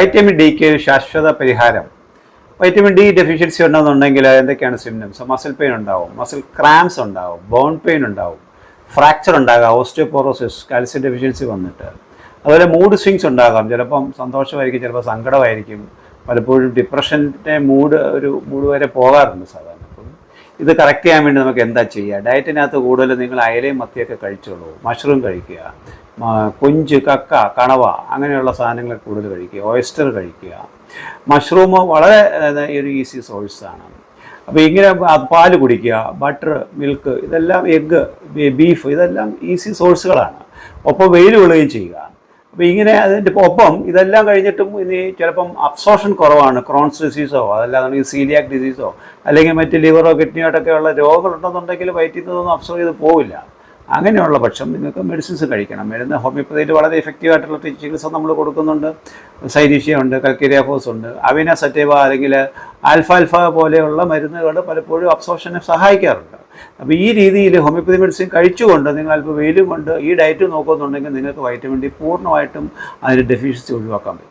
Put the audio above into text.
Vitamin ഡിക്ക് ശാശ്വത പരിഹാരം. വൈറ്റമിൻ ഡി ഡെഫിഷ്യൻസി ഉണ്ടെന്നുണ്ടെങ്കിൽ എന്തൊക്കെയാണ് സിംറ്റംസ് മസിൽ പെയിൻ ഉണ്ടാവും മസിൽ ക്രാംസ് ഉണ്ടാവും ബോൺ പെയിൻ ഉണ്ടാവും ഫ്രാക്ചർ ഉണ്ടാകാം ഓസ്റ്റിയോപോറോസിസ് കാൽസ്യം ഡെഫിഷ്യൻസി വന്നിട്ട്. അതുപോലെ മൂഡ് സ്വിങ്സ് ഉണ്ടാകാം ചിലപ്പം സന്തോഷമായിരിക്കും ചിലപ്പോൾ സങ്കടമായിരിക്കും. പലപ്പോഴും ഡിപ്രഷന്റെ മൂഡ് ഒരു മൂഡ് വരെ പോകാറുണ്ട് സാധാരണ. അപ്പം ഇത് കറക്റ്റ് ചെയ്യാൻ വേണ്ടി നമുക്ക് എന്താ ചെയ്യുക? ഡയറ്റിനകത്ത് കൂടുതൽ നിങ്ങൾ അയലയും മത്തിയൊക്കെ കഴിച്ചോളൂ മഷ്റൂം കഴിക്കുക കൊഞ്ച് കക്ക കണവ അങ്ങനെയുള്ള സാധനങ്ങൾ കൂടുതൽ കഴിക്കുക. ഓയിസ്റ്റർ കഴിക്കുക. മഷ്റൂം വളരെ ഒരു ഈസി സോഴ്സാണ് അപ്പോൾ ഇങ്ങനെ പാൽ കുടിക്കുക ബട്ടർ മിൽക്ക് ഇതെല്ലാം എഗ്ഗ് ബീഫ് ഇതെല്ലാം ഈസി സോഴ്സുകളാണ് ഒപ്പം വെയിൽ കൊള്ളുകയും ചെയ്യുക. അപ്പോൾ ഇങ്ങനെ അതിന്റെ ഒപ്പം ഇതെല്ലാം കഴിഞ്ഞിട്ടും ഇനി ചിലപ്പം അബ്സോർഷൻ കുറവാണ്. ക്രോൺസ് ഡിസീസോ അതല്ലാതെ സീലിയാക് ഡിസീസോ അല്ലെങ്കിൽ മറ്റ് ലിവറോ കിഡ്നിയോട്ടൊക്കെ ഉള്ള രോഗങ്ങളുണ്ടെന്നുണ്ടെങ്കിൽ വയറ്റിൽ നിന്നൊന്നും അബ്സോർവ് ചെയ്ത് പോവില്ല. അങ്ങനെയുള്ള പക്ഷം നിങ്ങൾക്ക് മെഡിസിൻസ് കഴിക്കണം. മരുന്ന് ഹോമിയോപ്പതിയിൽ വളരെ എഫക്റ്റീവായിട്ടുള്ള ചികിത്സ നമ്മൾ കൊടുക്കുന്നുണ്ട്. സൈരീഷ്യ ഉണ്ട് കൽക്കേരിയ ഫോസ് ഉണ്ട്. അവിന സറ്റേവ അല്ലെങ്കിൽ ആൽഫാൽഫ പോലെയുള്ള മരുന്നുകൾ പലപ്പോഴും അബ്സോർഷനെ സഹായിക്കാറുണ്ട്. അപ്പോൾ ഈ രീതിയിൽ ഹോമിയോപ്പതി മെഡിസിൻ കഴിച്ചുകൊണ്ട് നിങ്ങൾ അല്പം വെയിലും കൊണ്ട് ഈ ഡയറ്റ് നോക്കുന്നുണ്ടെങ്കിൽ നിങ്ങൾക്ക് വൈറ്റമിൻ ഡി പൂർണമായിട്ടും അതിന്റെ ഡെഫിഷ്യൻസി ഒഴിവാക്കാൻ പറ്റും.